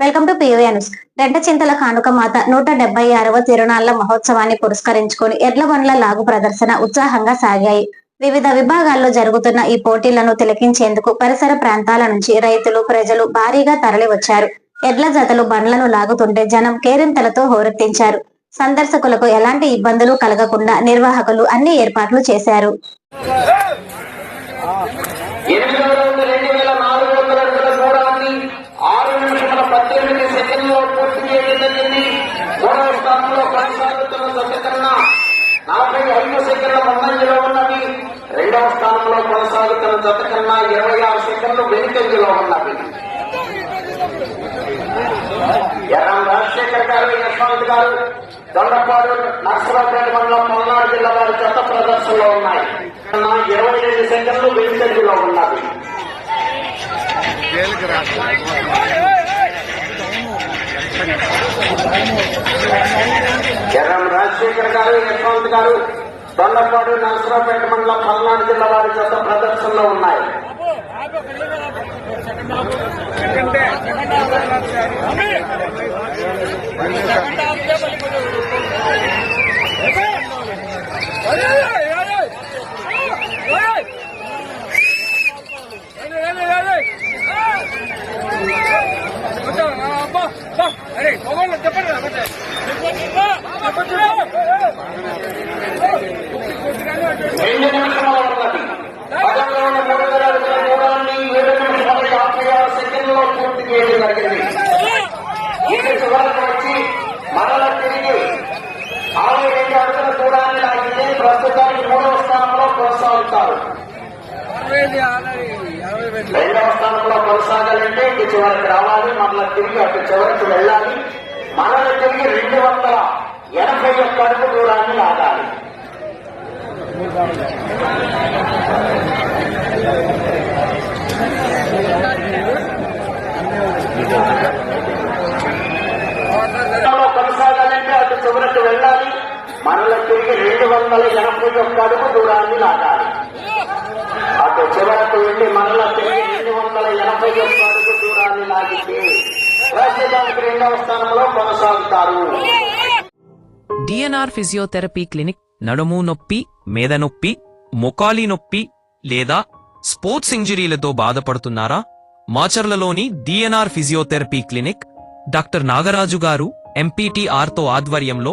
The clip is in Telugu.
Welcome to POA news. Rentachintala కానుక మాత నూట డెబ్బై ఆరవ తిరునాళ్ళ మహోత్సవాన్ని పురస్కరించుకొని ఎడ్ల బండ్ల లాగు ప్రదర్శన ఉత్సాహంగా సాగాయి. వివిధ విభాగాల్లో జరుగుతున్న ఈ పోటీలను తిలకించేందుకు పరిసర ప్రాంతాల నుంచి రైతులు ప్రజలు భారీగా తరలివచ్చారు. ఎడ్ల జతలు బండ్లను లాగుతుంటే జనం కేరింతలతో హోరెత్తించారు. సందర్శకులకు ఎలాంటి ఇబ్బందులు కలగకుండా నిర్వాహకులు అన్ని ఏర్పాట్లు చేశారు ఎనిమిది వందల రెండు వేల నాలుగు వందల అడుగుల దూరాన్ని ఆరు నిమిషముల పద్దెనిమిది సెకండ్లో పూర్తి చేయడం జరిగింది మూడవ స్థానంలో కొనసాగుతున్న సత్యకరణ నలభై ఐదు సెకండ్ల ముందంజలో ఉన్నవి రెండవ స్థానంలో కొనసాగుతున్న కన్నా ఇరవై ఆరు సెకండ్లు వెనుకంజలో ఉన్నవి ఎర్రం రాజశేఖర్ గారు యశ్వంత్ గారు దొండపాడు నర్సరావుపేట మండలం పల్నాడు జిల్లా వారి చెత్త ప్రదర్శనలో ఉన్నాయి. ఇరవై ఐదు సెకండ్లు వెనుకంజలో ఉన్నవి ఎర్రం రాజశేఖర్ గారు యశ్వంత్ గారు దొండపాడు నర్సరావుపేట మండలం పల్నాడు జిల్లా వారి చేత ప్రదర్శనలో ఉన్నాయి. అరే మొబైల్ సెకండ్లో పూర్తి చేయడం జరిగింది ఇది చివరకు వచ్చి మరల తిరిగి అరవై రెండు అడుగుల దూరాన్ని లాగితే ప్రస్తుతానికి మూడవ స్థానంలో కొనసాగుతారు రెండవ స్థానంలో కొనసాగాలంటే ఇటు చివరికి రావాలి మరలా తిరిగి అటు చివరికి వెళ్ళాలి మరల తిరిగి రెండు వందల ఎనభై ఒక్క అడుగు దూరాన్ని లాగాలి లో కొనసాగాలంటే అటు చివరకు వెళ్ళాలి మరల తిరిగి రెండు వందల ఎనభై ఒక్క అడుగు దూరాన్ని లాగాలి. అటు చివరకు వెళ్ళి మరల తిరిగి రెండు వందల ఎనభై ఒక్క అడుగు దూరాన్ని లాగితే ప్రస్తుతానికి రెండవ స్థానంలో కొనసాగుతారు. డిఎన్ఆర్ ఫిజియోథెరపీ క్లినిక్ నడుము నొప్పి మేద నొప్పి మొకాలి నొప్పి లేదా స్పోర్ట్స్ ఇంజరీలతో బాధపడుతున్నారా? మాచర్లలోని DNR physiotherapy clinic doctor Nagaraju garu ఎంపీటీఆర్తో ఆధ్వర్యంలో